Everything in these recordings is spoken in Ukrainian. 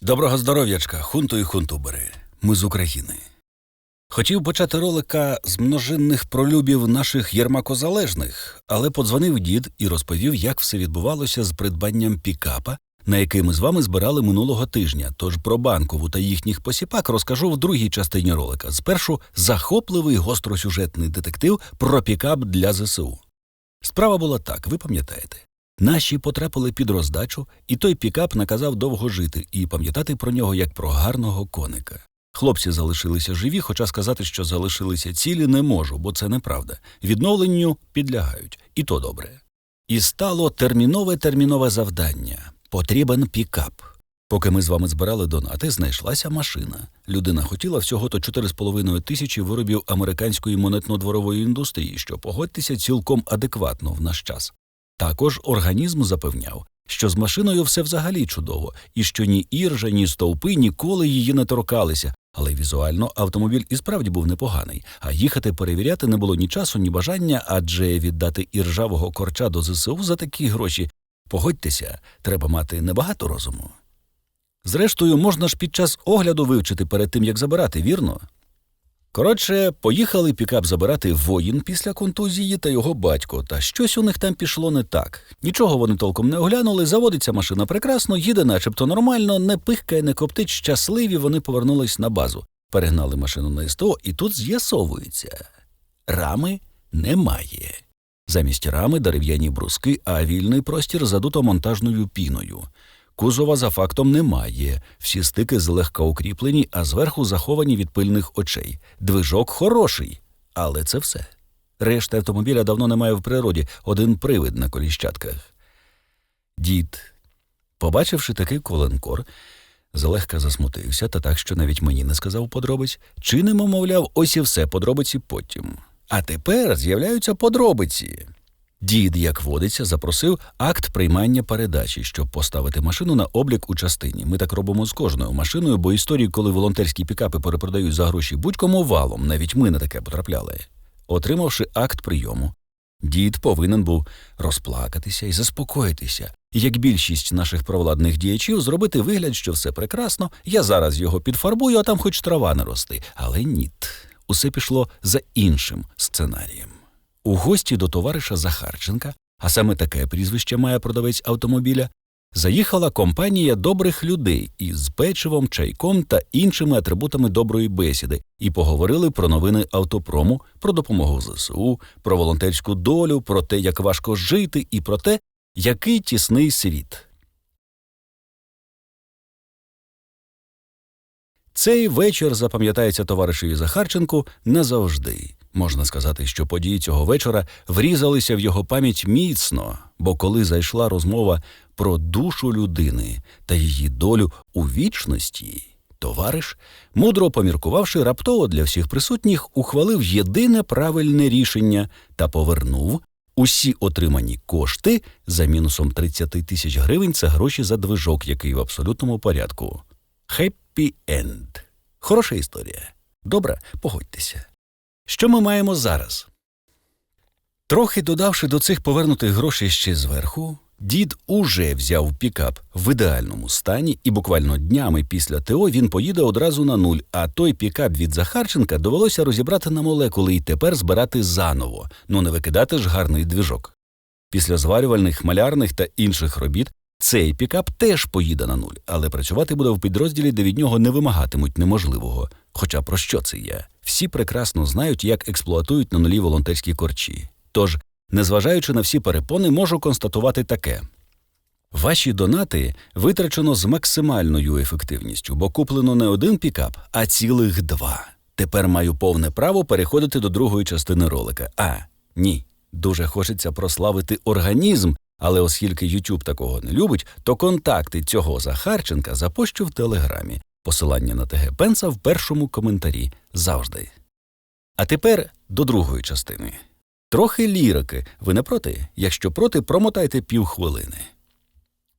Доброго здоров'ячка, хунту і хунту бери. Ми з України. Хотів почати ролика з множинних пролюбів наших єрмакозалежних, але подзвонив дід і розповів, як все відбувалося з придбанням пікапа, на який ми з вами збирали минулого тижня. Тож про банкову та їхніх посіпак розкажу в другій частині ролика. Спершу захопливий гостросюжетний детектив про пікап для ЗСУ. Справа була так, ви пам'ятаєте. Наші потрапили під роздачу, і той пікап наказав довго жити і пам'ятати про нього як про гарного коника. Хлопці залишилися живі, хоча сказати, що залишилися цілі, не можу, бо це неправда. Відновленню підлягають, і то добре. І стало термінове термінове завдання потрібен пікап. Поки ми з вами збирали донати, знайшлася машина. Людина хотіла всього-то 4,5 тисячі виробів американської монетно-дворової індустрії, що погодьтеся цілком адекватно в наш час. Також організм запевняв, що з машиною все взагалі чудово, і що ні іржа, ні стовпи ніколи її не торкалися. Але візуально автомобіль і справді був непоганий, а їхати перевіряти не було ні часу, ні бажання, адже віддати іржавого корча до ЗСУ за такі гроші. Погодьтеся, треба мати небагато розуму. Зрештою, можна ж під час огляду вивчити перед тим, як забирати, вірно? Коротше, поїхали пікап забирати воїн після контузії та його батько, та щось у них там пішло не так. Нічого вони толком не оглянули, заводиться машина прекрасно, їде начебто нормально, не пихкає, не коптить, щасливі вони повернулись на базу. Перегнали машину на СТО, і тут з'ясовується. Рами немає. Замість рами дерев'яні бруски, а вільний простір задуто монтажною піною. Кузова за фактом немає, всі стики злегка укріплені, а зверху заховані від пильних очей. Движок хороший, але це все. Решта автомобіля давно немає в природі, один привид на коліщатках. Дід, побачивши такий коленкор, злегка засмутився, та так, що навіть мені не сказав подробиць, чинимо, мовляв, ось і все подробиці потім. А тепер з'являються подробиці. Дід, як водиться, запросив акт приймання передачі, щоб поставити машину на облік у частині. Ми так робимо з кожною машиною, бо історії, коли волонтерські пікапи перепродають за гроші будь-кому валом, навіть ми на таке потрапляли. Отримавши акт прийому, дід повинен був розплакатися і заспокоїтися. Як більшість наших провладних діячів, зробити вигляд, що все прекрасно, я зараз його підфарбую, а там хоч трава не рости. Але ніт, усе пішло за іншим сценарієм. У гості до товариша Захарченка, а саме таке прізвище має продавець автомобіля, заїхала компанія добрих людей із печивом, чайком та іншими атрибутами доброї бесіди і поговорили про новини автопрому, про допомогу ЗСУ, про волонтерську долю, про те, як важко жити, і про те, який тісний світ. Цей вечір запам'ятається товаришеві Захарченку назавжди. Можна сказати, що події цього вечора врізалися в його пам'ять міцно, бо коли зайшла розмова про душу людини та її долю у вічності, товариш, мудро поміркувавши, раптово для всіх присутніх, ухвалив єдине правильне рішення та повернув усі отримані кошти за мінусом 30 тисяч гривень. Це гроші за движок, який в абсолютному порядку. Хеппі енд. Хороша історія. Добре, погодьтеся. Що ми маємо зараз? Трохи додавши до цих повернутих грошей ще зверху, дід уже взяв пікап в ідеальному стані, і буквально днями після ТО він поїде одразу на нуль, а той пікап від Захарченка довелося розібрати на молекули і тепер збирати заново, ну не викидати ж гарний движок. Після зварювальних, малярних та інших робіт цей пікап теж поїде на нуль, але працювати буде в підрозділі, де від нього не вимагатимуть неможливого. Хоча про що це я? Всі прекрасно знають, як експлуатують на нулі волонтерські корчі. Тож, незважаючи на всі перепони, можу констатувати таке. Ваші донати витрачено з максимальною ефективністю, бо куплено не один пікап, а цілих два. Тепер маю повне право переходити до другої частини ролика. А, ні, дуже хочеться прославити організм, але оскільки YouTube такого не любить, то контакти цього Захарченка запощу в телеграмі. Посилання на ТГ Пенса в першому коментарі завжди. А тепер до другої частини. Трохи лірики. Ви не проти? Якщо проти, промотайте півхвилини.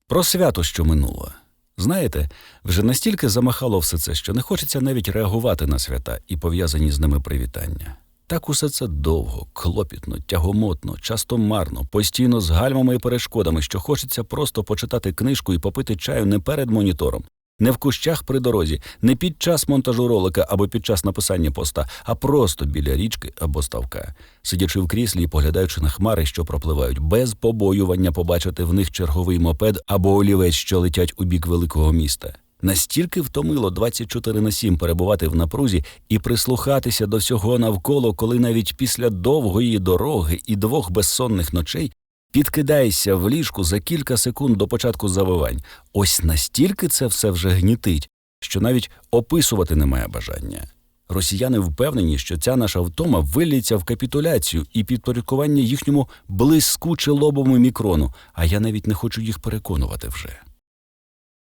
Про свято, що минуло. Знаєте, вже настільки замахало все це, що не хочеться навіть реагувати на свята і пов'язані з ними привітання. Так усе це довго, клопітно, тягомотно, часто марно, постійно з гальмами і перешкодами, що хочеться просто почитати книжку і попити чаю не перед монітором, Не в кущах при дорозі, не під час монтажу ролика або під час написання поста, а просто біля річки або ставка, сидячи в кріслі і поглядаючи на хмари, що пропливають, без побоювання побачити в них черговий мопед або олівець, що летять у бік великого міста. Настільки втомило 24 на 7 перебувати в напрузі і прислухатися до всього навколо, коли навіть після довгої дороги і двох безсонних ночей підкидаєшся в ліжку за кілька секунд до початку завивань. Ось настільки це все вже гнітить, що навіть описувати немає бажання. Росіяни впевнені, що ця наша втома виліться в капітуляцію і підпорядкування їхньому блискуче лобому мікрону, а я навіть не хочу їх переконувати вже.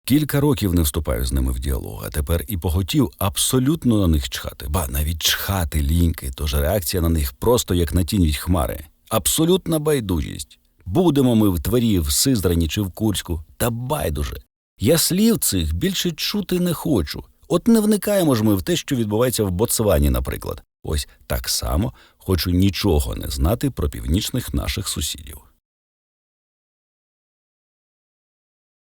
Кілька років не вступаю з ними в діалог, а тепер і поготів абсолютно на них чхати, ба навіть чхати ліньки, тож реакція на них просто як на тінь від хмари. Абсолютна байдужість. Будемо ми в Твері, в Сизрані чи в Курську, та байдуже. Я слів цих більше чути не хочу. От не вникаємо ж ми в те, що відбувається в Ботсвані, наприклад. Ось так само хочу нічого не знати про північних наших сусідів.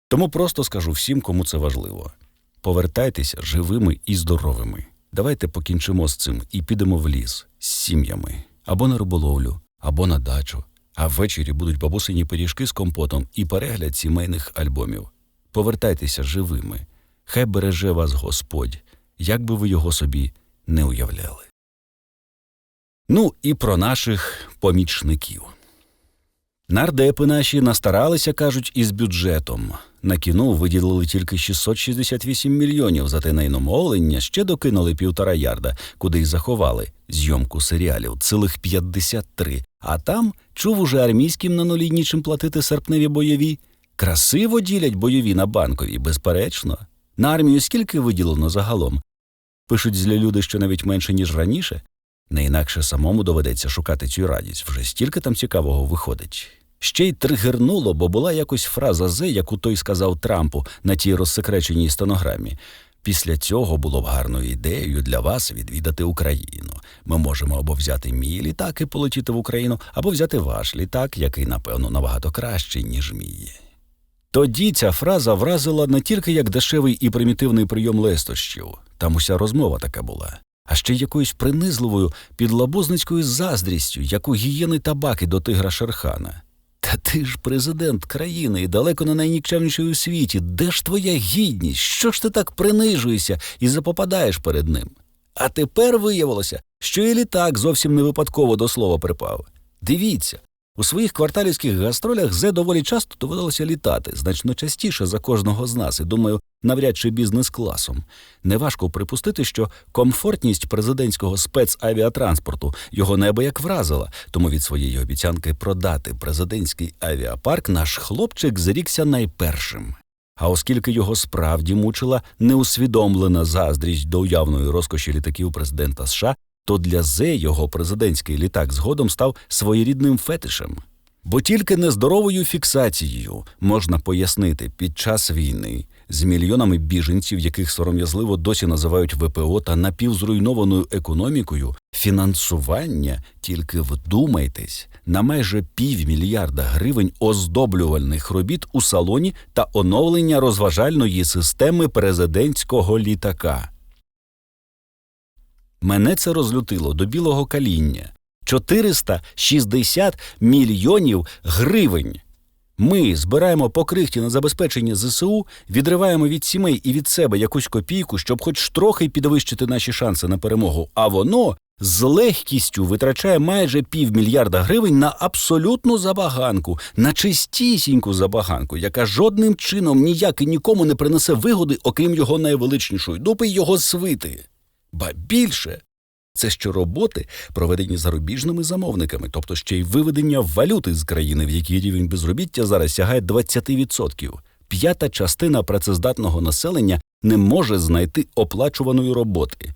Тому просто скажу всім, кому це важливо. Повертайтеся живими і здоровими. Давайте покінчимо з цим і підемо в ліс з сім'ями або на риболовлю, або на дачу. А ввечері будуть бабусині пиріжки з компотом і перегляд сімейних альбомів. Повертайтеся живими. Хай береже вас Господь, як би ви його собі не уявляли. Ну і про наших помічників. Нардепи наші настаралися, кажуть, із бюджетом. На кіно виділили тільки 668 мільйонів, зате на іномовлення ще докинули півтора ярда, куди й заховали зйомку серіалів цілих 53. А там чув уже армійським на нулі нічим платити серпневі бойові. Красиво ділять бойові на банкові, безперечно. На армію скільки виділено загалом? Пишуть злі люди, що навіть менше, ніж раніше. Не інакше самому доведеться шукати цю радість. Вже стільки там цікавого виходить. Ще й тригернуло, бо була якось фраза Зе, яку той сказав Трампу на тій розсекреченій стенограмі. Після цього було б гарною ідеєю для вас відвідати Україну. Ми можемо або взяти мій літак і полетіти в Україну, або взяти ваш літак, який, напевно, набагато кращий, ніж мій. Тоді ця фраза вразила не тільки як дешевий і примітивний прийом лестощів, там уся розмова така була, а ще якоюсь принизливою підлабузницькою заздрістю, як у гієни табаки до тигра Шерхана. Та ти ж президент країни і далеко не найнікчемніший у світі. Де ж твоя гідність? Що ж ти так принижуєшся і запопадаєш перед ним? А тепер виявилося, що і літак зовсім не випадково до слова припав. Дивіться, у своїх кварталівських гастролях Зе доволі часто доводилося літати, значно частіше за кожного з нас, і думаю, навряд чи бізнес-класом. Неважко припустити, що комфортність президентського спецавіатранспорту його небо як вразила, тому від своєї обіцянки продати президентський авіапарк наш хлопчик зрікся найпершим. А оскільки його справді мучила неусвідомлена заздрість до уявної розкоші літаків президента США, то для Зе його президентський літак згодом став своєрідним фетишем. Бо тільки нездоровою фіксацією можна пояснити під час війни з мільйонами біженців, яких сором'язливо досі називають ВПО та напівзруйнованою економікою, фінансування, тільки вдумайтесь, на майже півмільярда гривень оздоблювальних робіт у салоні та оновлення розважальної системи президентського літака. Мене це розлютило до білого каління. 460 мільйонів гривень. Ми збираємо по крихті на забезпечення ЗСУ, відриваємо від сімей і від себе якусь копійку, щоб хоч трохи підвищити наші шанси на перемогу. А воно з легкістю витрачає майже півмільярда гривень на абсолютну забаганку, на чистісіньку забаганку, яка жодним чином ніяк і нікому не принесе вигоди, окрім його найвеличнішої дупи його свити. Ба більше. Це що роботи, проведені зарубіжними замовниками, тобто ще й виведення валюти з країни, в якій рівень безробіття зараз сягає 20%. П'ята частина працездатного населення не може знайти оплачуваної роботи.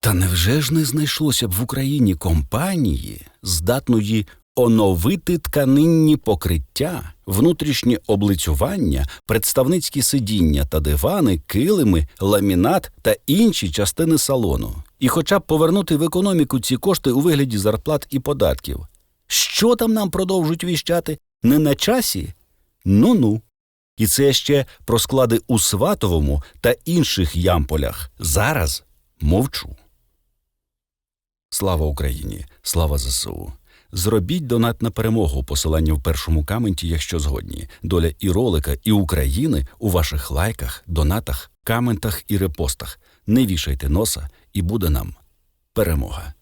Та невже ж не знайшлося б в Україні компанії, здатної оновити тканинні покриття, внутрішнє облицювання, представницькі сидіння та дивани, килими, ламінат та інші частини салону, і хоча б повернути в економіку ці кошти у вигляді зарплат і податків. Що там нам продовжують віщати? Не на часі? Ну ну. І це ще про склади у Сватовому та інших ямполях. Зараз мовчу. Слава Україні! Слава ЗСУ! Зробіть донат на перемогу, посилання в першому каменті, якщо згодні. Доля і ролика, і України у ваших лайках, донатах, каментах і репостах. Не вішайте носа, і буде нам перемога.